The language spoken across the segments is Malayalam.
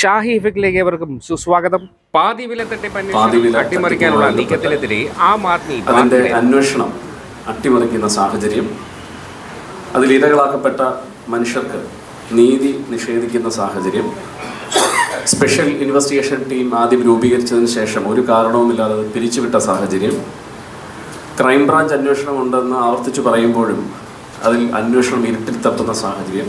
ഷാഹി ഇഫക്റ്റിലേക്ക് ഏവർക്കും സുസ്വാഗതം. പാതി വില തട്ടിപ്പ് അട്ടിമറിക്കാനുള്ള നീക്കത്തിനെതിരെ ആം ആദ്മി അതിന്റെ അന്വേഷണം അട്ടിമറിക്കുന്ന സാഹചര്യം അതിൽ ഇരകളാക്കപ്പെട്ട മനുഷ്യർക്ക് നീതി നിഷേധിക്കുന്ന സാഹചര്യം സ്പെഷ്യൽ ഇൻവെസ്റ്റിഗേഷൻ ടീം ആദ്യം രൂപീകരിച്ചതിന് ശേഷം ഒരു കാരണവുമില്ലാതെ പിരിച്ചുവിട്ട സാഹചര്യം ക്രൈംബ്രാഞ്ച് അന്വേഷണം ഉണ്ടെന്ന് ആവർത്തിച്ചു പറയുമ്പോഴും അതിൽ അന്വേഷണം ഇരുട്ടിൽ തട്ടുന്ന സാഹചര്യം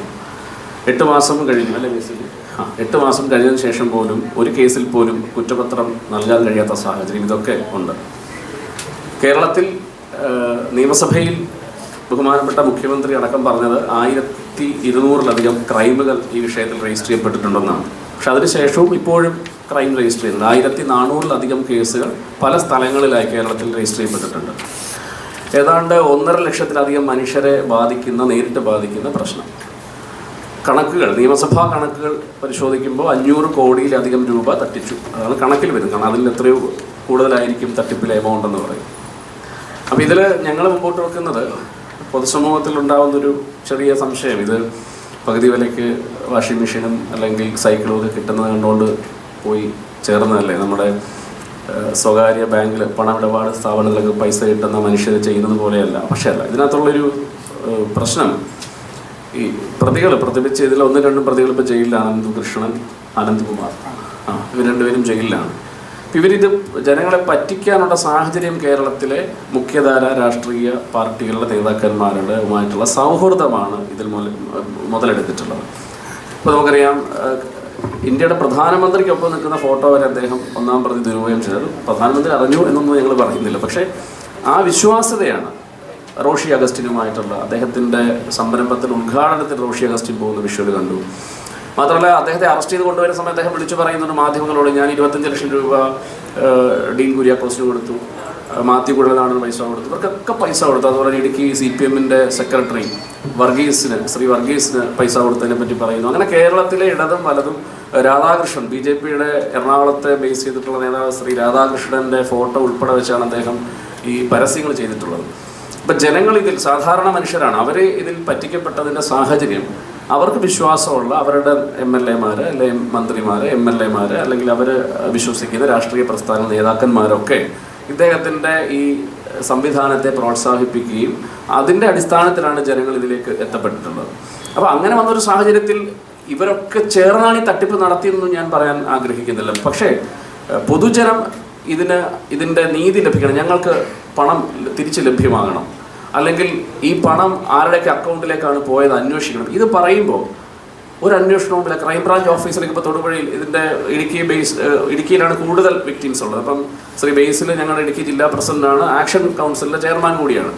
എട്ട് മാസം കഴിഞ്ഞു. അല്ലേ? കേസിൽ ആ എട്ട് മാസം കഴിഞ്ഞതിന് ശേഷം പോലും ഒരു കേസിൽ പോലും കുറ്റപത്രം നൽകാൻ കഴിയാത്ത സാഹചര്യം ഇതൊക്കെ ഉണ്ട്. കേരളത്തിൽ നിയമസഭയിൽ ബഹുമാനപ്പെട്ട മുഖ്യമന്ത്രി അടക്കം പറഞ്ഞത് ആയിരത്തി ഇരുന്നൂറിലധികം ക്രൈമുകൾ ഈ വിഷയത്തിൽ രജിസ്റ്റർ ചെയ്യപ്പെട്ടിട്ടുണ്ടെന്നാണ്. പക്ഷെ അതിനുശേഷവും ഇപ്പോഴും ക്രൈം രജിസ്റ്റർ ചെയ്യുന്നത് ആയിരത്തി നാനൂറിലധികം കേസുകൾ പല സ്ഥലങ്ങളിലായി കേരളത്തിൽ രജിസ്റ്റർ ചെയ്യപ്പെട്ടിട്ടുണ്ട്. ഏതാണ്ട് ഒന്നര ലക്ഷത്തിലധികം മനുഷ്യരെ ബാധിക്കുന്ന നേരിട്ട് ബാധിക്കുന്ന പ്രശ്നം. കണക്കുകൾ നിയമസഭാ കണക്കുകൾ പരിശോധിക്കുമ്പോൾ അഞ്ഞൂറ് കോടിയിലധികം രൂപ തട്ടിച്ചു. അതാണ് കണക്കിൽ വരും കാരണം അതിൽ എത്രയോ കൂടുതലായിരിക്കും തട്ടിപ്പിലെ എമൗണ്ട് എന്ന് പറയും. അപ്പോൾ ഇതിൽ ഞങ്ങൾ മുമ്പോട്ട് വെക്കുന്നത് പൊതുസമൂഹത്തിൽ ഉണ്ടാകുന്നൊരു ചെറിയ സംശയം. ഇത് പകുതി വിലയ്ക്ക് വാഷിംഗ് മെഷീനും അല്ലെങ്കിൽ സൈക്കിളും ഒക്കെ കിട്ടുന്നത് കണ്ടുകൊണ്ട് പോയി ചേർന്നതല്ലേ? നമ്മുടെ സ്വകാര്യ ബാങ്കിൽ പണമിടപാട് സ്ഥാപനങ്ങളൊക്കെ പൈസ കിട്ടുന്ന മനുഷ്യർ ചെയ്യുന്നത് പോലെയല്ല. പക്ഷേ അല്ല ഇതിനകത്തുള്ളൊരു പ്രശ്നം ഈ പ്രതികൾ പ്രതിപിച്ച് ഇതിൽ ഒന്ന് രണ്ടും പ്രതികൾ ഇപ്പോൾ ജയിലിലാണ് അനന്ത് കൃഷ്ണൻ അനന്ത്കുമാർ ആ ഇവർ രണ്ടുപേരും ജയിലിലാണ്. ഇവരിത് ജനങ്ങളെ പറ്റിക്കാനുള്ള സാഹചര്യം കേരളത്തിലെ മുഖ്യധാര രാഷ്ട്രീയ പാർട്ടികളുടെ നേതാക്കന്മാരുടെ ഉമായിട്ടുള്ള സൗഹൃദമാണ് ഇതിൽ മുതലെടുത്തിട്ടുള്ളത്. ഇപ്പോൾ നമുക്കറിയാം ഇന്ത്യയുടെ പ്രധാനമന്ത്രിക്കൊപ്പം നിൽക്കുന്ന ഫോട്ടോ വരെ അദ്ദേഹം ഒന്നാം പ്രതി ദുരുപയോഗം ചെയ്തത്. പ്രധാനമന്ത്രി അറിഞ്ഞു എന്നൊന്നും ഞങ്ങൾ പറയുന്നില്ല. പക്ഷേ ആ വിശ്വാസ്യതയാണ് റോഷി അഗസ്റ്റിനുമായിട്ടുള്ള അദ്ദേഹത്തിന്റെ സംരംഭത്തിൽ ഉദ്ഘാടനത്തിൽ റോഷി അഗസ്റ്റിൻ പോകുന്ന വിഷ്വൽ കണ്ടു. മാത്രമല്ല അദ്ദേഹത്തെ അറസ്റ്റ് ചെയ്ത് കൊണ്ടുവരുന്ന സമയത്ത് അദ്ദേഹം വിളിച്ചു പറയുന്നുണ്ട് മാധ്യമങ്ങളോട് ഞാൻ ഇരുപത്തഞ്ച് ലക്ഷം രൂപ ഡീൻ കുര്യാക്കോസിന് കൊടുത്തു. മാത്യു കുഴലാണെന്ന് പൈസ കൊടുത്തു. ഇവർക്കൊക്കെ പൈസ കൊടുത്തു. അതുപോലെ ഇടുക്കി സി പി എമ്മിന്റെ സെക്രട്ടറി വർഗീസിന് ശ്രീ വർഗീസിന് പൈസ കൊടുത്തതിനെ പറ്റി പറയുന്നു. അങ്ങനെ കേരളത്തിലെ ഇടതും വലതും രാധാകൃഷ്ണൻ ബി ജെ പിയുടെ എറണാകുളത്തെ ബേസ് ചെയ്തിട്ടുള്ള നേതാവ് ശ്രീ രാധാകൃഷ്ണന്റെ ഫോട്ടോ ഉൾപ്പെടെ വെച്ചാണ് അദ്ദേഹം ഈ പരസ്യങ്ങൾ ചെയ്തിട്ടുള്ളത്. ഇപ്പം ജനങ്ങൾ ഇതിൽ സാധാരണ മനുഷ്യരാണ്. അവർ ഇതിൽ പറ്റിക്കപ്പെട്ടതിന്റെ സാഹചര്യം അവർക്ക് വിശ്വാസമുള്ള അവരുടെ എം എൽ എമാർ അല്ലെങ്കിൽ മന്ത്രിമാർ എം എൽ എമാർ അല്ലെങ്കിൽ അവർ വിശ്വസിക്കുന്ന രാഷ്ട്രീയ പ്രസ്ഥാന നേതാക്കന്മാരൊക്കെ ഇദ്ദേഹത്തിന്റെ ഈ സംവിധാനത്തെ പ്രോത്സാഹിപ്പിക്കുകയും അതിന്റെ അടിസ്ഥാനത്തിലാണ് ജനങ്ങൾ ഇതിലേക്ക് എത്തപ്പെട്ടിട്ടുള്ളത്. അപ്പോൾ അങ്ങനെ വന്നൊരു സാഹചര്യത്തിൽ ഇവരൊക്കെ ചേർന്നാണ് ഈ തട്ടിപ്പ് നടത്തിയെന്ന് ഞാൻ പറയാൻ ആഗ്രഹിക്കുന്നില്ല. പക്ഷേ പൊതുജനം ഇതിന് ഇതിന്റെ നീതി ലഭിക്കണം. ഞങ്ങൾക്ക് പണം തിരിച്ച് ലഭ്യമാകണം. അല്ലെങ്കിൽ ഈ പണം ആരുടെയൊക്കെ അക്കൗണ്ടിലേക്കാണ് പോയത് അന്വേഷിക്കണം. ഇത് പറയുമ്പോൾ ഒരു അന്വേഷണവുമില്ല ക്രൈംബ്രാഞ്ച് ഓഫീസിലേക്ക് ഇപ്പോൾ തൊടുപുഴയിൽ ഇതിന്റെ ഇടുക്കി ബേസ് ഇടുക്കിയിലാണ് കൂടുതൽ വിക്ടിംസ് ഉള്ളത്. അപ്പം ശ്രീ ബേസിൽ ഞങ്ങളുടെ ഇടുക്കി ജില്ലാ പ്രസിഡന്റാണ് ആക്ഷൻ കൗൺസിലിന്റെ ചെയർമാൻ കൂടിയാണ്.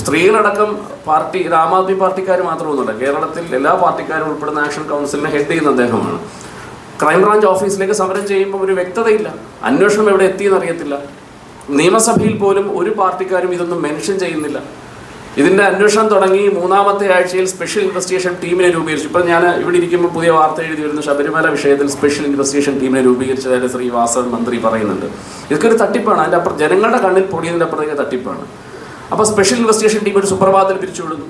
സ്ത്രീകളടക്കം പാർട്ടി ഇത് ആം ആദ്മി പാർട്ടിക്കാർ മാത്രമൊന്നുമല്ല. കേരളത്തിൽ എല്ലാ പാർട്ടിക്കാരും ഉൾപ്പെടുന്ന ആക്ഷൻ കൗൺസിലിനെ ഹെഡ് ചെയ്യുന്ന അദ്ദേഹമാണ്. ക്രൈംബ്രാഞ്ച് ഓഫീസിലേക്ക് സമരം ചെയ്യുമ്പോൾ ഒരു വ്യക്തതയില്ല. അന്വേഷണം എവിടെ എത്തിയെന്ന് അറിയത്തില്ല. നിയമസഭയിൽ പോലും ഒരു പാർട്ടിക്കാരും ഇതൊന്നും മെൻഷൻ ചെയ്യുന്നില്ല. ഇതിന്റെ അന്വേഷണം തുടങ്ങി മൂന്നാമത്തെ ആഴ്ചയിൽ സ്പെഷ്യൽ ഇൻവെസ്റ്റിഗേഷൻ ടീമിനെ രൂപീകരിച്ചു. ഇപ്പം ഞാൻ ഇവിടെ ഇരിക്കുമ്പോൾ പുതിയ വാർത്ത എഴുതി വരുന്നു ശബരിമല വിഷയത്തിൽ സ്പെഷ്യൽ ഇൻവെസ്റ്റിഗേഷൻ ടീമിനെ രൂപീകരിച്ചതായിട്ട് ശ്രീ വാസവൻ മന്ത്രി പറയുന്നുണ്ട്. ഇതൊക്കെ ഒരു തട്ടിപ്പാണ്. അതിന്റെ അപ്പുറം ജനങ്ങളുടെ കണ്ണിൽ പൊടിയതിന്റെ അപ്പുറത്തേക്ക് തട്ടിപ്പാണ്. അപ്പോൾ സ്പെഷ്യൽ ഇൻവെസ്റ്റിഗേഷൻ ടീം ഒരു സുപ്രഭാതത്തിൽ പിരിച്ചുവിടുന്നു.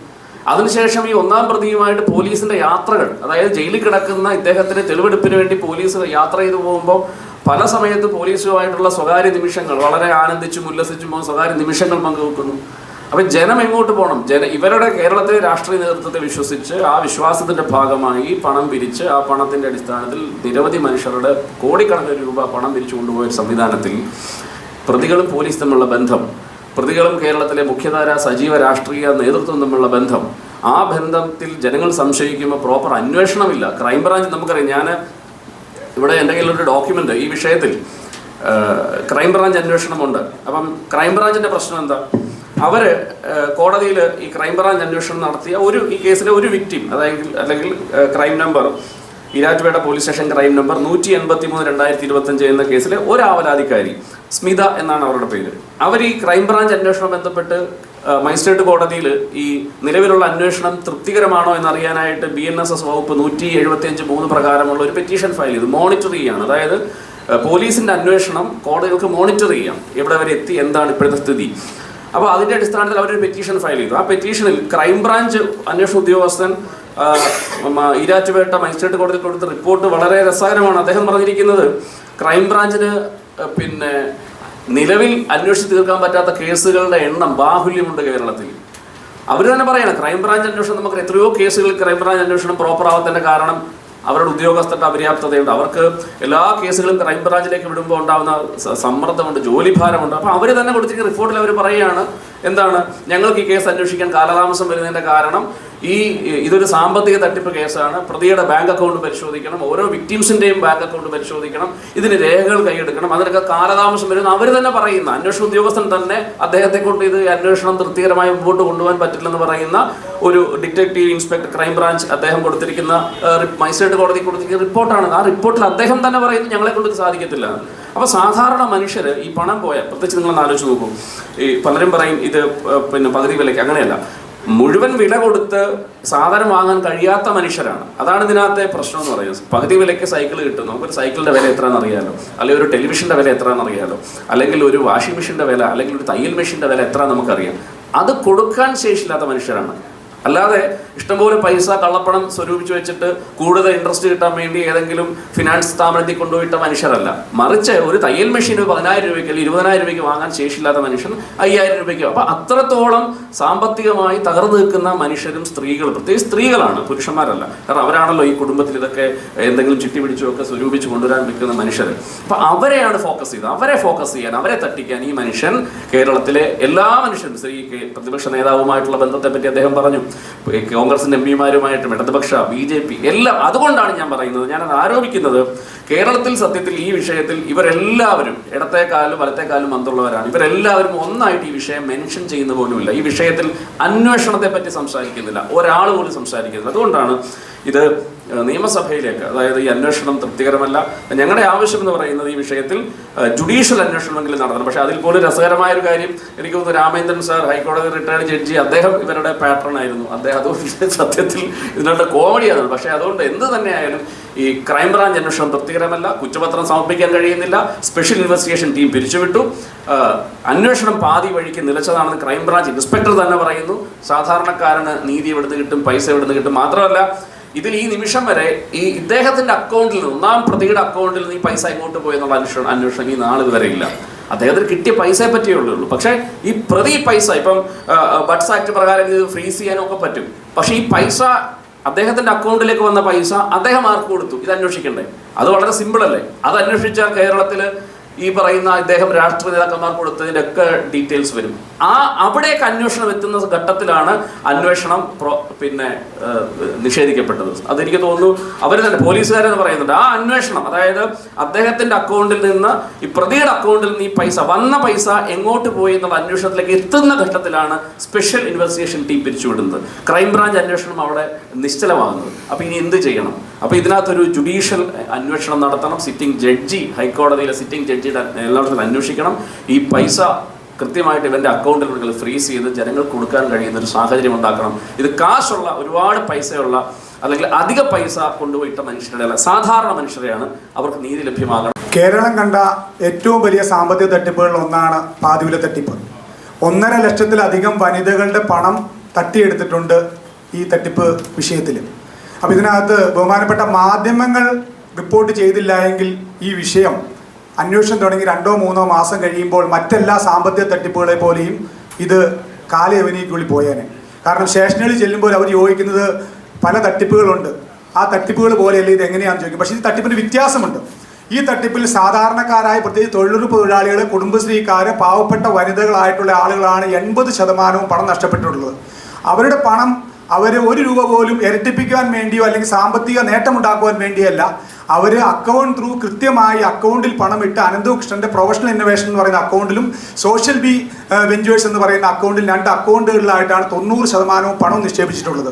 അതിനുശേഷം ഈ ഒന്നാം പ്രതിയുമായിട്ട് പോലീസിന്റെ യാത്രകൾ അതായത് ജയിലിൽ കിടക്കുന്ന ഇദ്ദേഹത്തിന് തെളിവെടുപ്പിന് വേണ്ടി പോലീസ് യാത്ര ചെയ്തു പോകുമ്പോൾ പല സമയത്ത് പോലീസുമായിട്ടുള്ള സ്വകാര്യ നിമിഷങ്ങൾ വളരെ ആനന്ദിച്ചും ഉല്ലസിച്ചും സ്വകാര്യ നിമിഷങ്ങൾ പങ്കുവെക്കുന്നു. അപ്പൊ ജനം എങ്ങോട്ട് പോകണം ജന ഇവരുടെ കേരളത്തിലെ രാഷ്ട്രീയ നേതൃത്വത്തെ വിശ്വസിച്ച് ആ വിശ്വാസത്തിന്റെ ഭാഗമായി പണം പിരിച്ച് ആ പണത്തിന്റെ അടിസ്ഥാനത്തിൽ നിരവധി മനുഷ്യരുടെ കോടിക്കണക്കിന് രൂപ പണം പിരിച്ചു കൊണ്ടുപോയ സംവിധാനത്തിൽ പ്രതികളും പോലീസ് തമ്മിലുള്ള ബന്ധം പ്രതികളും കേരളത്തിലെ മുഖ്യധാര സജീവ രാഷ്ട്രീയ നേതൃത്വം തമ്മിലുള്ള ബന്ധം. ആ ബന്ധത്തിൽ ജനങ്ങൾ സംശയിക്കുമ്പോൾ പ്രോപ്പർ അന്വേഷണമില്ല. ക്രൈംബ്രാഞ്ച് നമുക്കറിയാം. ഞാൻ ഇവിടെ എന്തെങ്കിലും ഒരു ഡോക്യുമെന്റ് ഈ വിഷയത്തിൽ ക്രൈംബ്രാഞ്ച് അന്വേഷണമുണ്ട്. അപ്പം ക്രൈംബ്രാഞ്ചിന്റെ പ്രശ്നം എന്താ? അവർ കോടതിയിൽ ഈ ക്രൈംബ്രാഞ്ച് അന്വേഷണം നടത്തിയ ഒരു ഈ കേസിലെ ഒരു വിക്ടിം അതായത് അല്ലെങ്കിൽ crime number Erattupetta police station crime number നൂറ്റി എൺപത്തി മൂന്ന് രണ്ടായിരത്തി ഇരുപത്തഞ്ച് എന്ന കേസിലെ ഒരു സ്മിത എന്നാണ് അവരുടെ പേര്. അവർ ഈ ക്രൈംബ്രാഞ്ച് അന്വേഷണം ബന്ധപ്പെട്ട് മജിസ്ട്രേറ്റ് കോടതിയിൽ ഈ നിലവിലുള്ള അന്വേഷണം തൃപ്തികരമാണോ എന്നറിയാനായിട്ട് ബി എൻ എസ് എസ് വകുപ്പ് നൂറ്റി എഴുപത്തി അഞ്ച് മൂന്ന് പ്രകാരമുള്ള ഒരു പെറ്റീഷൻ ഫയൽ ചെയ്തു. മോണിറ്റർ ചെയ്യാണ്. അതായത് പോലീസിന്റെ അന്വേഷണം കോടതികൾക്ക് മോണിറ്റർ ചെയ്യാം. എവിടെ വരെ എത്തി എന്താണ് ഇപ്പോഴത്തെ സ്ഥിതി. അപ്പോൾ അതിന്റെ അടിസ്ഥാനത്തിൽ അവരൊരു പെറ്റീഷൻ ഫയൽ ചെയ്തു. ആ പെറ്റീഷനിൽ ക്രൈംബ്രാഞ്ച് അന്വേഷണ ഉദ്യോഗസ്ഥൻ ഈരാറ്റുപേട്ട മജിസ്ട്രേറ്റ് കോടതിയിൽ കൊടുത്ത റിപ്പോർട്ട് വളരെ രസകരമാണ്. അദ്ദേഹം പറഞ്ഞിരിക്കുന്നത് ക്രൈംബ്രാഞ്ചിന് പിന്നെ നിലവിൽ അന്വേഷിച്ച് തീർക്കാൻ പറ്റാത്ത കേസുകളുടെ എണ്ണം ബാഹുല്യമുണ്ട് കേരളത്തിൽ. അവർ തന്നെ പറയണം ക്രൈംബ്രാഞ്ച് അന്വേഷണം നമുക്ക് എത്രയോ കേസുകൾ ക്രൈംബ്രാഞ്ച് അന്വേഷണം പ്രോപ്പർ ആവാത്തതിന്റെ കാരണം അവരുടെ ഉദ്യോഗസ്ഥരുടെ അപര്യാപ്തതയുണ്ട്. അവർക്ക് എല്ലാ കേസുകളും ക്രൈംബ്രാഞ്ചിലേക്ക് വിടുമ്പോൾ ഉണ്ടാകുന്ന സമ്മർദ്ദമുണ്ട് ജോലിഭാരമുണ്ട്. അപ്പോൾ അവർ തന്നെ കൊടുത്തിരിക്കുന്ന റിപ്പോർട്ടിൽ അവർ പറയുകയാണ് എന്താണ് ഞങ്ങൾക്ക് ഈ കേസ് അന്വേഷിക്കാൻ കാലതാമസം വരുന്നതിന്റെ കാരണം ഈ ഇതൊരു സാമ്പത്തിക തട്ടിപ്പ് കേസാണ്. പ്രതിയുടെ ബാങ്ക് അക്കൗണ്ട് പരിശോധിക്കണം. ഓരോ വിക്ടിംസിന്റെയും ബാങ്ക് അക്കൗണ്ട് പരിശോധിക്കണം. ഇതിന് രേഖകൾ കൈയെടുക്കണം. അതിനൊക്കെ കാലതാമസം വരുന്ന അവർ തന്നെ പറയുന്ന അന്വേഷണ ഉദ്യോഗസ്ഥൻ തന്നെ അദ്ദേഹത്തെ കൊണ്ട് ഇത് അന്വേഷണം തൃപ്തികരമായി മുമ്പോട്ട് കൊണ്ടുപോകാൻ പറ്റില്ലെന്ന് പറയുന്ന ഒരു ഡിറ്റക്റ്റീവ് ഇൻസ്പെക്ടർ ക്രൈംബ്രാഞ്ച് അദ്ദേഹം കൊടുത്തിരിക്കുന്ന മജിസ്ട്രേറ്റ് കോടതി കൊടുത്തിരിക്കുന്ന റിപ്പോർട്ടാണ്. ആ റിപ്പോർട്ടിൽ അദ്ദേഹം തന്നെ പറയുന്നത് ഞങ്ങളെ കൊണ്ട് സാധിക്കത്തില്ല. അപ്പോൾ സാധാരണ മനുഷ്യർ ഈ പണം പോയാൽ പ്രത്യേകിച്ച് നിങ്ങൾ ആലോചിച്ച് നോക്കൂ. ഈ പലരും പറയും ഇത് പിന്നെ പകുതി വിലയ്ക്ക് അങ്ങനെയല്ല. മുഴുവൻ വില കൊടുത്ത് സാധനം വാങ്ങാൻ കഴിയാത്ത മനുഷ്യരാണ്. അതാണ് ഇതിനകത്തെ പ്രശ്നം എന്ന് പറയുന്നത്. പകുതി വിലയ്ക്ക് സൈക്കിൾ കിട്ടും. നമുക്കൊരു സൈക്കിളിന്റെ വില എത്രയാണെന്ന് അറിയാലോ. അല്ലെങ്കിൽ ഒരു ടെലിവിഷന്റെ വില എത്രയാണെന്ന് അറിയാലോ. അല്ലെങ്കിൽ ഒരു വാഷിംഗ് മെഷീന്റെ വില അല്ലെങ്കിൽ ഒരു തയ്യൽ മെഷീന്റെ വില എത്ര നമുക്കറിയാം. അത് കൊടുക്കാൻ ശേഷിയില്ലാത്ത മനുഷ്യരാണ്. അല്ലാതെ ഇഷ്ടംപോലെ പൈസ കള്ളപ്പണം സ്വരൂപിച്ച് വെച്ചിട്ട് കൂടുതൽ ഇൻട്രസ്റ്റ് കിട്ടാൻ വേണ്ടി ഏതെങ്കിലും ഫിനാൻസ് സ്ഥാപനത്തിൽ കൊണ്ടുപോയിട്ട മനുഷ്യരല്ല. മറിച്ച് ഒരു തയ്യൽ മെഷീൻ പതിനായിരം രൂപയ്ക്ക് അല്ലെങ്കിൽ ഇരുപതിനായിരം രൂപയ്ക്ക് വാങ്ങാൻ ശേഷിയില്ലാത്ത മനുഷ്യൻ അയ്യായിരം രൂപയ്ക്ക്. അപ്പൊ അത്രത്തോളം സാമ്പത്തികമായി തകർന്നു നിൽക്കുന്ന മനുഷ്യരും സ്ത്രീകളും പ്രത്യേകിച്ച് സ്ത്രീകളാണ് പുരുഷന്മാരല്ല. കാരണം അവരാണല്ലോ ഈ കുടുംബത്തിൽ ഇതൊക്കെ എന്തെങ്കിലും ചിട്ടി പിടിച്ചോ ഒക്കെ സ്വരൂപിച്ച് കൊണ്ടുവരാൻ നിൽക്കുന്ന മനുഷ്യർ അപ്പൊ അവരെയാണ് ഫോക്കസ് ചെയ്തത്. അവരെ ഫോക്കസ് ചെയ്യാൻ അവരെ തട്ടിക്കാൻ ഈ മനുഷ്യൻ കേരളത്തിലെ എല്ലാ മനുഷ്യരും സ്ത്രീ പ്രതിപക്ഷ നേതാവുമായിട്ടുള്ള ബന്ധത്തെ പറ്റി അദ്ദേഹം പറഞ്ഞു. ഈ കോൺഗ്രസിന്റെ എം പിമാരുമായിട്ടും ഇടതുപക്ഷ ബി ജെ പി എല്ലാം അതുകൊണ്ടാണ് ഞാൻ പറയുന്നത്. ഞാൻ ആരോപിക്കുന്നത് കേരളത്തിൽ സത്യത്തിൽ ഈ വിഷയത്തിൽ ഇവരെല്ലാവരും ഇടത്തേക്കാലും വലത്തേക്കാലും മന്ത്രുള്ളവരാണ് ഇവരെല്ലാവരും ഒന്നായിട്ട് ഈ വിഷയം മെൻഷൻ ചെയ്യുന്ന പോലുമില്ല. ഈ വിഷയത്തിൽ അന്വേഷണത്തെ പറ്റി സംസാരിക്കുന്നില്ല. ഒരാൾ പോലും സംസാരിക്കുന്നില്ല. അതുകൊണ്ടാണ് ഇത് നിയമസഭയിലേക്ക് അതായത് ഈ അന്വേഷണം തൃപ്തികരമല്ല. ഞങ്ങളുടെ ആവശ്യം എന്ന് പറയുന്നത് ഈ വിഷയത്തിൽ ജുഡീഷ്യൽ അന്വേഷണമെങ്കിലും നടത്തണം. പക്ഷേ അതിൽ പോലും രസകരമായ ഒരു കാര്യം എനിക്ക് തോന്നുന്നു Ramendran sir high court retired judge അദ്ദേഹം ഇവരുടെ പാറ്റേൺ ആയിരുന്നു. അദ്ദേഹം അതുകൊണ്ട് സത്യത്തിൽ കോമഡി കോമഡിയാണ് പക്ഷേ അതുകൊണ്ട് എന്ത് തന്നെയായാലും ഈ ക്രൈംബ്രാഞ്ച് അന്വേഷണം തൃപ്തികരമല്ല. കുറ്റപത്രം സമർപ്പിക്കാൻ കഴിയുന്നില്ല. സ്പെഷ്യൽ ഇൻവെസ്റ്റിഗേഷൻ ടീം പിരിച്ചുവിട്ടു. അന്വേഷണം പാതി വഴിക്ക് നിലച്ചതാണെന്ന് ക്രൈംബ്രാഞ്ച് ഇൻസ്പെക്ടർ തന്നെ പറയുന്നു. സാധാരണക്കാരന് നീതി എവിടുന്ന് കിട്ടും പൈസ എവിടുന്ന് കിട്ടും മാത്രമല്ല ഇതിൽ ഈ നിമിഷം വരെ ഈ ഇദ്ദേഹത്തിന്റെ അക്കൗണ്ടിൽ നിന്ന് ഒന്നാം പ്രതിയുടെ അക്കൗണ്ടിൽ നിന്ന് ഈ പൈസ ഇങ്ങോട്ട് പോയെന്നുള്ള അന്വേഷണം അന്വേഷണം ഈ നാൾ വരെ ഇല്ല. അദ്ദേഹത്തിന് കിട്ടിയ പൈസയെ പറ്റിയേ ഉള്ളൂ. പക്ഷേ ഈ പ്രതി പൈസ ഇപ്പം ബഡ്സ് ആക്ട് പ്രകാരം ഇത് ഫ്രീസ് ചെയ്യാനൊക്കെ പറ്റും. പക്ഷേ ഈ പൈസ അദ്ദേഹത്തിന്റെ അക്കൗണ്ടിലേക്ക് വന്ന പൈസ അദ്ദേഹം ആർക്ക് കൊടുത്തു? ഇത് അന്വേഷിക്കണ്ടേ? അത് വളരെ സിമ്പിൾ അല്ലേ? അത് അന്വേഷിച്ചാൽ കേരളത്തിൽ ഈ പറയുന്ന ഇദ്ദേഹം രാഷ്ട്രീയ നേതാക്കന്മാർ കൊടുത്തതിന്റെയൊക്കെ ഡീറ്റെയിൽസ് വരും. ആ അവിടേക്ക് അന്വേഷണം എത്തുന്ന ഘട്ടത്തിലാണ് അന്വേഷണം പിന്നെ നിഷേധിക്കപ്പെട്ടത്. അതെനിക്ക് തോന്നുന്നു അവർ തന്നെ പോലീസുകാരെന്ന് പറയുന്നുണ്ട്. ആ അന്വേഷണം അതായത് അദ്ദേഹത്തിന്റെ അക്കൗണ്ടിൽ നിന്ന് ഈ പ്രതിയുടെ അക്കൗണ്ടിൽ നിന്ന് ഈ പൈസ വന്ന പൈസ എങ്ങോട്ട് പോയി എന്നുള്ള അന്വേഷണത്തിലേക്ക് എത്തുന്ന ഘട്ടത്തിലാണ് സ്പെഷ്യൽ ഇൻവെസ്റ്റിഗേഷൻ ടീം പിരിച്ചുവിടുന്നത്. ക്രൈംബ്രാഞ്ച് അന്വേഷണം അവിടെ നിശ്ചലമാകുന്നത്. അപ്പൊ ഇനി എന്ത് ചെയ്യണം? അപ്പൊ ഇതിനകത്തൊരു ജുഡീഷ്യൽ അന്വേഷണം നടത്തണം. സിറ്റിംഗ് ജഡ്ജി ഹൈക്കോടതിയിലെ സിറ്റിംഗ് ജഡ്ജിയുടെ എല്ലാവർക്കും അന്വേഷിക്കണം. ഈ പൈസ കൃത്യമായിട്ട് ഇവന്റെ അക്കൗണ്ടിൽ ഫ്രീസ് ചെയ്ത് ജനങ്ങൾക്ക് കൊടുക്കാൻ കഴിയുന്ന ഒരു സാഹചര്യം ഉണ്ടാക്കണം. ഇത് കാശുള്ള ഒരുപാട് പൈസയുള്ള അല്ലെങ്കിൽ അധിക പൈസ കൊണ്ടുപോയിട്ട മനുഷ്യരുടെ അല്ല സാധാരണ മനുഷ്യരെയാണ് അവർക്ക് നീതി ലഭ്യമാകണം. കേരളം കണ്ട ഏറ്റവും വലിയ സാമ്പത്തിക തട്ടിപ്പുകളിൽ ഒന്നാണ് പാതിവില തട്ടിപ്പ്. ഒന്നര ലക്ഷത്തിലധികം വനിതകളുടെ പണം തട്ടിയെടുത്തിട്ടുണ്ട് ഈ തട്ടിപ്പ് വിഷയത്തിൽ അപ്പം ഇതിനകത്ത് ബഹുമാനപ്പെട്ട മാധ്യമങ്ങൾ റിപ്പോർട്ട് ചെയ്തില്ല എങ്കിൽ ഈ വിഷയം അന്വേഷണം തുടങ്ങി രണ്ടോ മൂന്നോ മാസം കഴിയുമ്പോൾ മറ്റെല്ലാ സാമ്പത്തിക തട്ടിപ്പുകളെ പോലെയും ഇത് കാലയവനിക്കുള്ളിൽ പോയേനെ. കാരണം സ്റ്റേഷനുകളിൽ ചെല്ലുമ്പോൾ അവർ ചോദിക്കുന്നത് പല തട്ടിപ്പുകളുണ്ട്. ആ തട്ടിപ്പുകൾ പോലെയല്ല ഇത് എങ്ങനെയാണെന്ന് ചോദിക്കും. പക്ഷേ ഈ തട്ടിപ്പിന് വ്യത്യാസമുണ്ട്. ഈ തട്ടിപ്പിൽ സാധാരണക്കാരായ പ്രത്യേകിച്ച് തൊഴിലുറപ്പ് തൊഴിലാളികൾ കുടുംബശ്രീക്കാര് പാവപ്പെട്ട വനിതകളായിട്ടുള്ള ആളുകളാണ് എൺപത് ശതമാനവും പണം നഷ്ടപ്പെട്ടിട്ടുള്ളത്. അവരുടെ പണം അവർ ഒരു രൂപ പോലും ഇരട്ടിപ്പിക്കാൻ വേണ്ടിയോ അല്ലെങ്കിൽ സാമ്പത്തിക നേട്ടമുണ്ടാക്കുവാൻ വേണ്ടിയല്ല. അവർ അക്കൗണ്ട് ത്രൂ കൃത്യമായി അക്കൗണ്ടിൽ പണം ഇട്ട് അനന്തകൃഷ്ണന്റെ പ്രൊഫഷണൽ ഇന്നോവേഷൻ എന്ന് പറയുന്ന അക്കൗണ്ടിലും സോഷ്യൽ ബി വെഞ്ചേഴ്സ് എന്ന് പറയുന്ന അക്കൗണ്ടിൽ രണ്ട് അക്കൗണ്ടുകളിലായിട്ടാണ് തൊണ്ണൂറ് ശതമാനവും പണം നിക്ഷേപിച്ചിട്ടുള്ളത്.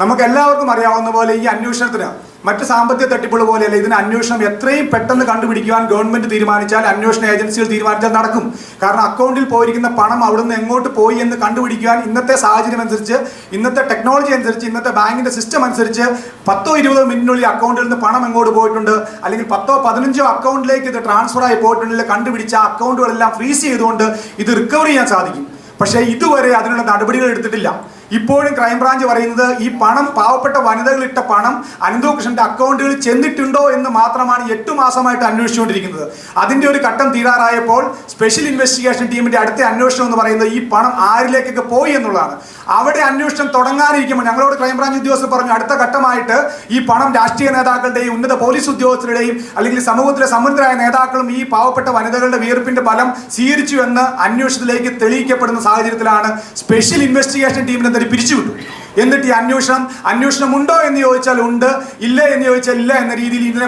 നമുക്ക് എല്ലാവർക്കും അറിയാവുന്ന പോലെ ഈ അന്വേഷണത്തിന് മറ്റ് സാമ്പത്തിക തട്ടിപ്പുകൾ പോലെയല്ല ഇതിന് അന്വേഷണം എത്രയും പെട്ടെന്ന് കണ്ടുപിടിക്കുവാൻ ഗവൺമെന്റ് തീരുമാനിച്ചാൽ അന്വേഷണ ഏജൻസികൾ തീരുമാനിച്ചാൽ നടക്കും. കാരണം അക്കൗണ്ടിൽ പോയിരിക്കുന്ന പണം അവിടുന്ന് എങ്ങോട്ട് പോയി എന്ന് കണ്ടുപിടിക്കുവാൻ ഇന്നത്തെ സാഹചര്യം അനുസരിച്ച് ഇന്നത്തെ ടെക്നോളജി അനുസരിച്ച് ഇന്നത്തെ ബാങ്കിന്റെ സിസ്റ്റം അനുസരിച്ച് പത്തോ ഇരുപതോ മിനിറ്റിനുള്ളിൽ അക്കൗണ്ടിൽ നിന്ന് പണം എങ്ങോട്ട് പോയിട്ടുണ്ട് അല്ലെങ്കിൽ പത്തോ പതിനഞ്ചോ അക്കൗണ്ടിലേക്ക് ഇത് ട്രാൻസ്ഫർ ആയി പോയിട്ടുണ്ടെങ്കിൽ കണ്ടുപിടിച്ച അക്കൗണ്ടുകളെല്ലാം ഫ്രീസ് ചെയ്തുകൊണ്ട് ഇത് റിക്കവർ ചെയ്യാൻ സാധിക്കും. പക്ഷേ ഇതുവരെ അതിനുള്ള നടപടികൾ എടുത്തിട്ടില്ല. ഇപ്പോഴും ക്രൈംബ്രാഞ്ച് പറയുന്നത് ഈ പണം പാവപ്പെട്ട വനിതകളിട്ട പണം അനന്തു കൃഷ്ണന്റെ അക്കൗണ്ടുകളിൽ ചെന്നിട്ടുണ്ടോ എന്ന് മാത്രമാണ് എട്ട് മാസമായിട്ട് അന്വേഷിച്ചുകൊണ്ടിരിക്കുന്നത്. അതിന്റെ ഒരു ഘട്ടം തീരാറായപ്പോൾ സ്പെഷ്യൽ ഇൻവെസ്റ്റിഗേഷൻ ടീമിന്റെ അടുത്ത അന്വേഷണം എന്ന് പറയുന്നത് ഈ പണം ആരിലേക്കൊക്കെ പോയി എന്നുള്ളതാണ്. അവിടെ അന്വേഷണം തുടങ്ങാനിരിക്കുമ്പോൾ ഞങ്ങളോട് ക്രൈംബ്രാഞ്ച് ഉദ്യോഗസ്ഥർ പറഞ്ഞു അടുത്ത ഘട്ടമായിട്ട് ഈ പണം രാഷ്ട്രീയ നേതാക്കളുടെയും ഉന്നത പോലീസ് ഉദ്യോഗസ്ഥരുടെയും അല്ലെങ്കിൽ സമൂഹത്തിലെ സമുദ്രായ നേതാക്കളും ഈ പാവപ്പെട്ട വനിതകളുടെ വീർപ്പിന്റെ ഫലം സ്വീകരിച്ചു എന്ന് അന്വേഷണത്തിലേക്ക് തെളിയിക്കപ്പെടുന്ന സാഹചര്യത്തിലാണ് സ്പെഷ്യൽ ഇൻവെസ്റ്റിഗേഷൻ ടീമിനെ തന്നെ പിരിച്ചുവിട്ടു. എന്നിട്ട് ഈ അന്വേഷണം അന്വേഷണം ഉണ്ടോ എന്ന് ചോദിച്ചാൽ ഉണ്ട് ഇല്ല എന്ന് ചോദിച്ചാൽ ഇല്ല എന്ന രീതിയിൽ ഇതിനെ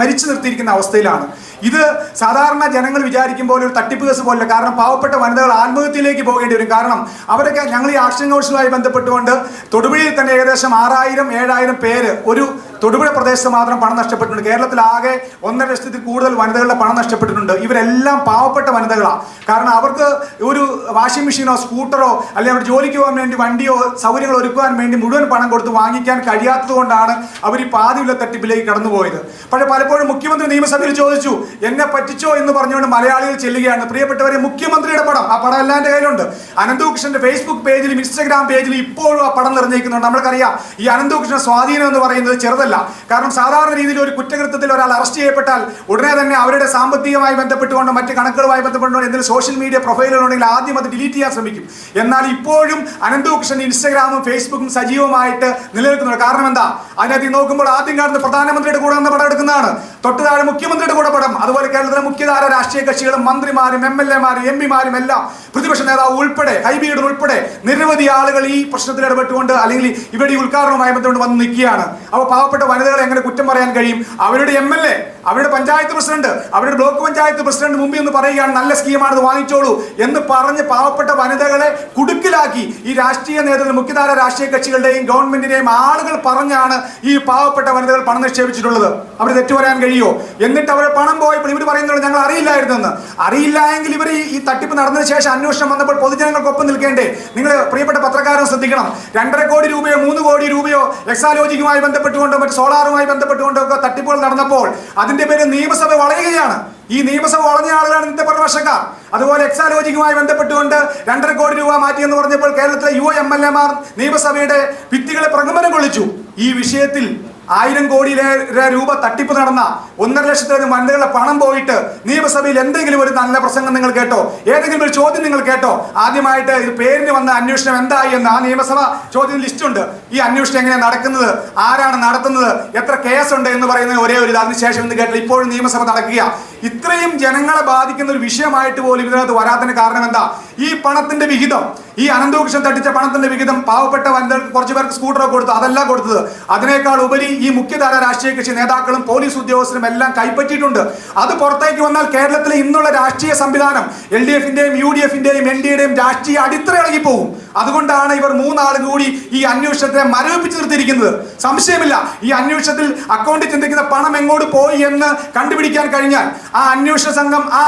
മരിച്ചു നിർത്തിയിരിക്കുന്ന അവസ്ഥയിലാണ്. ഇത് സാധാരണ ജനങ്ങൾ വിചാരിക്കും പോലെ ഒരു തട്ടിപ്പ് കേസ് പോലെ കാരണം പാവപ്പെട്ട വനിതകൾ ആത്മഹത്യയിലേക്ക് പോകേണ്ടി വരും. കാരണം അവരൊക്കെ ഞങ്ങൾ ഈ ആക്ഷൻ കൗൺസിലുമായി ബന്ധപ്പെട്ടുകൊണ്ട് തൊടുപുഴയിൽ തന്നെ ഏകദേശം ആറായിരം ഏഴായിരം പേര് ഒരു തൊടുപുഴ പ്രദേശത്ത് മാത്രം പണം നഷ്ടപ്പെട്ടിട്ടുണ്ട്. കേരളത്തിൽ ആകെ ഒന്നര ലക്ഷത്തിൽ കൂടുതൽ വനിതകളുടെ പണം നഷ്ടപ്പെട്ടിട്ടുണ്ട്. ഇവരെല്ലാം പാവപ്പെട്ട വനിതകളാണ് കാരണം അവർക്ക് ഒരു വാഷിംഗ് മെഷീനോ സ്കൂട്ടറോ അല്ലെങ്കിൽ അവർ ജോലിക്ക് പോകാൻ വേണ്ടി വണ്ടിയോ സൗകര്യങ്ങൾ ഒരുക്കുവാൻ വേണ്ടി മുഴുവൻ പണം കൊടുത്ത് വാങ്ങിക്കാൻ കഴിയാത്തത് കൊണ്ടാണ് അവർ ഈ പാതിയുള്ള തട്ടിപ്പിലേക്ക് കടന്നുപോയത്. പക്ഷേ പലപ്പോഴും മുഖ്യമന്ത്രി നിയമസഭയിൽ ചോദിച്ചു എന്നെ പറ്റിച്ചോ? എന്ന് പറഞ്ഞുകൊണ്ട് മലയാളികൾ ചെല്ലുകയാണ്. പ്രിയപ്പെട്ടവരെ മുഖ്യമന്ത്രിയുടെ പടം ആ പടം എല്ലാം എന്റെ കയ്യിലുണ്ട് അനന്തകൃഷ്ണന്റെ ഫേസ്ബുക്ക് പേജിലും ഇൻസ്റ്റാഗ്രാം പേജിലും ഇപ്പോഴും ആ പടം നിറഞ്ഞിരിക്കുന്നുണ്ട് നമ്മൾക്കറിയാം ഈ അനന്തകൃഷ്ണ സ്വാധീനം എന്ന് പറയുന്നത് ചെറുതല്ല. കാരണം സാധാരണ രീതിയിൽ ഒരു കുറ്റകൃത്യത്തിൽ ഒരാൾ അറസ്റ്റ് ചെയ്യപ്പെട്ടാൽ ഉടനെ തന്നെ അവരുടെ സാമ്പത്തികമായി ബന്ധപ്പെട്ടുകൊണ്ട് മറ്റ് കണക്കുകളുമായി ബന്ധപ്പെട്ടുകൊണ്ട് എന്തെങ്കിലും സോഷ്യൽ മീഡിയ പ്രൊഫൈലുകളുണ്ടെങ്കിൽ ആദ്യം അത് ഡിലീറ്റ് ചെയ്യാൻ ശ്രമിക്കും. എന്നാൽ ഇപ്പോഴും അനന്തകൃഷ്ണൻ ഇൻസ്റ്റാഗ്രാമും ഫേസ്ബുക്കും സജീവമായിട്ട് നിലനിൽക്കുന്നുണ്ട്. കാരണം എന്താ? അതിനകത്ത് നോക്കുമ്പോൾ ആദ്യം കാണുന്ന പ്രധാനമന്ത്രിയുടെ കൂടെ നിന്ന് പടം എടുക്കുന്നതാണ്. തൊട്ട് താഴെ മുഖ്യമന്ത്രിയുടെ കൂടെ പടം. അതുപോലെ കേരളത്തിലെ മുഖ്യധാര രാഷ്ട്രീയ കക്ഷികളും മന്ത്രിമാരും എം എൽ എമാരും എം പിമാരും എല്ലാം പ്രതിപക്ഷ നേതാവ് ഉൾപ്പെടെ ഹൈബീഡ് ഉൾപ്പെടെ നിരവധി ആളുകൾ ഈ പ്രശ്നത്തിൽ ഇടപെട്ടുകൊണ്ട് അല്ലെങ്കിൽ ഇവിടെ ഉദ്ഘാടനവുമായി ബന്ധപ്പെട്ട് വന്ന് നിൽക്കുകയാണ്. അപ്പോൾ പാവപ്പെട്ട വനിതകളെ എങ്ങനെ കുറ്റം പറയാൻ കഴിയും? അവരുടെ എം എൽ എ അവരുടെ പഞ്ചായത്ത് പ്രസിഡന്റ് അവരുടെ ബ്ലോക്ക് പഞ്ചായത്ത് പ്രസിഡന്റ് മുമ്പിൽ നിന്ന് പറയുകയാണ് നല്ല സ്കീമാണ് ഇത് വാങ്ങിച്ചോളൂ എന്ന് പറഞ്ഞ് പാവപ്പെട്ട വനിതകളെ കുടുക്കിലാക്കി ഈ രാഷ്ട്രീയ നേതൃത്വം മുഖ്യധാര രാഷ്ട്രീയ കക്ഷികളുടെയും ഗവൺമെന്റിന്റെയും ആളുകൾ പറഞ്ഞാണ് ഈ പാവപ്പെട്ട വനിതകൾ പണം നിക്ഷേപിച്ചിട്ടുള്ളത്. അവർ തെറ്റു പറയാൻ കഴിയുമോ? എന്നിട്ട് അവരെ പണം പോയപ്പോൾ ഇവർ പറയുന്നത് ഞങ്ങൾ അറിയില്ലായിരുന്നെന്ന്. അറിയില്ല എങ്കിൽ ഇവർ ഈ തട്ടിപ്പ് നടന്നതിന് ശേഷം അന്വേഷണം വന്നപ്പോൾ പൊതുജനങ്ങൾക്കൊപ്പം നിൽക്കേണ്ടേ? നിങ്ങൾ പ്രിയപ്പെട്ട പത്രക്കാരും ശ്രദ്ധിക്കണം. രണ്ടര കോടി രൂപയോ മൂന്ന് കോടി രൂപയോ എക്സാലോജിക്കുമായി ബന്ധപ്പെട്ടുകൊണ്ടോ മറ്റ് സോളാറുമായി ബന്ധപ്പെട്ടുകൊണ്ടൊക്കെ തട്ടിപ്പുകൾ നടന്നപ്പോൾ അതിന്റെ പേര് നിയമസഭ വളയുകയാണ്. ഈ നിയമസഭ വളഞ്ഞ ആളുകളാണ് ഇന്നത്തെ പ്രതിപക്ഷക്കാർ അതുപോലെ എക്സാലോജിക്കുമായി ബന്ധപ്പെട്ടുകൊണ്ട് രണ്ടര കോടി രൂപ മാറ്റിയെന്ന് പറഞ്ഞപ്പോൾ കേരളത്തിലെ യുവ എം എൽ എമാർ നിയമസഭയുടെ ഭിത്തികളെ പ്രകമ്പനം കൊള്ളിച്ചു. ഈ വിഷയത്തിൽ ആയിരം കോടിയിലേറെ രൂപ തട്ടിപ്പ് നടന്ന ഒന്നര ലക്ഷത്തിലധികം വനിതകളുടെ പണം പോയിട്ട് നിയമസഭയിൽ എന്തെങ്കിലും ഒരു നല്ല പ്രസംഗം നിങ്ങൾ കേട്ടോ? ഏതെങ്കിലും ഒരു ചോദ്യം നിങ്ങൾ കേട്ടോ? ആദ്യമായിട്ട് ഇത് പേരിന് വന്ന അന്വേഷണം എന്തായി എന്ന് ആ നിയമസഭ ചോദ്യം ലിസ്റ്റ് ഉണ്ട് ഈ അന്വേഷണം എങ്ങനെയാണ് നടക്കുന്നത്? ആരാണ് നടത്തുന്നത്? എത്ര കേസ് ഉണ്ട് എന്ന് പറയുന്ന ഒരേ ഒരു അതിനുശേഷം ഇന്ന് കേട്ടില്ല ഇപ്പോഴും നിയമസഭ നടക്കുക. ഇത്രയും ജനങ്ങളെ ബാധിക്കുന്ന ഒരു വിഷയമായിട്ട് പോലും ഇതിനകത്ത് വരാത്തതിന് കാരണം എന്താ? ഈ പണത്തിന്റെ വിഹിതം ഈ അനന്തകൃഷ്ണൻ തട്ടിച്ച പണത്തിന്റെ വിഹിതം പാവപ്പെട്ട വനിതകൾക്ക് കുറച്ചു പേർക്ക് സ്കൂട്ടറൊക്കെ കൊടുത്തു അതല്ല കൊടുത്തത്. അതിനേക്കാൾ ഉപരി ഈ മുഖ്യധാര രാഷ്ട്രീയ കക്ഷി നേതാക്കളും പോലീസ് ഉദ്യോഗസ്ഥരും എല്ലാം കൈപ്പറ്റിയിട്ടുണ്ട്. അത് പുറത്തേക്ക് വന്നാൽ കേരളത്തിലെ ഇന്നുള്ള രാഷ്ട്രീയ സംവിധാനം എൽ ഡി എഫിന്റെയും യു ഡി എഫിന്റെയും എൻ രാഷ്ട്രീയ അടിത്തറ ഇളകിപ്പോകും അതുകൊണ്ടാണ് ഇവർ മൂന്നാളും കൂടി ഈ അന്വേഷണത്തെ മരവിപ്പിച്ച് നിർത്തിയിരിക്കുന്നത്. സംശയമില്ല ഈ അന്വേഷണത്തിൽ അക്കൗണ്ടിൽ ചിന്തിക്കുന്ന പണം എങ്ങോട്ട് പോയി എന്ന് കണ്ടുപിടിക്കാൻ കഴിഞ്ഞാൽ ആ അന്വേഷണ സംഘം ആ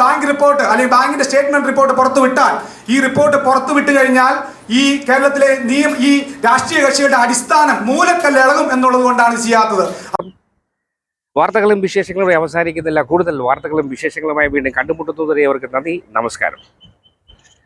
ബാങ്ക് റിപ്പോർട്ട് അല്ലെങ്കിൽ ബാങ്കിന്റെ സ്റ്റേറ്റ്മെന്റ് റിപ്പോർട്ട് പുറത്തുവിട്ടാൽ ഈ റിപ്പോർട്ട് പുറത്തു വിട്ട് കഴിഞ്ഞാൽ ഈ കേരളത്തിലെ നിയം ഈ രാഷ്ട്രീയ കക്ഷികളുടെ അടിസ്ഥാനം മൂലക്കല്ല് ഇളകും എന്നുള്ളത് കൊണ്ടാണ് ചെയ്യാത്തത്. വാർത്തകളും വിശേഷങ്ങളും അവസാനിക്കുന്നില്ല. കൂടുതൽ വാർത്തകളും വിശേഷങ്ങളുമായി വീണ്ടും കണ്ടുമുട്ടുന്നതുവരെ അവർക്ക് നന്ദി. നമസ്കാരം.